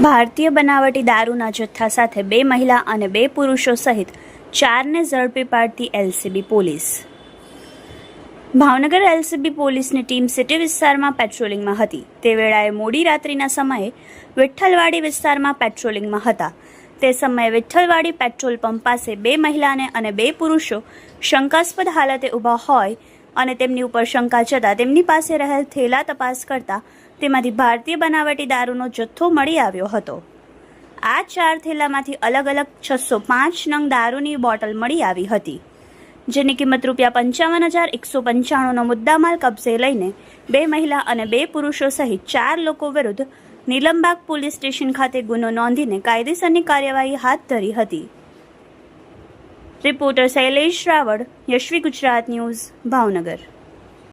ભારતીય બનાવટી દારૂના જથ્થા સાથે બે મહિલા અને બે પુરુષો સહિત ચારને ઝડપી પાડતી એલસીબી પોલીસ. ભાવનગર એલસીબી પોલીસની ટીમ સિટી વિસ્તારમાં પેટ્રોલિંગમાં હતી. તે વેળાએ મોડી રાત્રિના સમયે વિઠ્ઠલવાડી વિસ્તારમાં પેટ્રોલિંગમાં હતા. તે સમયે વિઠ્ઠલવાડી પેટ્રોલ પંપ પાસે બે મહિલાને અને બે પુરુષો શંકાસ્પદ હાલતે ઊભા હોય અને તેમની ઉપર શંકા જતા તેમની પાસે રહેલ થેલા તપાસ કરતા તેમાંથી ભારતીય બનાવટી દારૂનો જથ્થો મળી આવ્યો હતો. આ ચાર થેલામાંથી અલગ અલગ છસો પાંચ નંગ દારૂની બોટલ મળી આવી હતી. જેની કિંમત રૂપિયા પંચાવન હજાર એકસો પંચાણુંનો મુદ્દામાલ કબજે લઈને બે મહિલા અને બે પુરુષો સહિત ચાર લોકો વિરુદ્ધ નીલમબાગ પોલીસ સ્ટેશન ખાતે ગુનો નોંધીને કાયદેસરની કાર્યવાહી હાથ ધરી હતી. Reporter Shailesh Raval, Yashvi Gujarat news, Bhavnagar.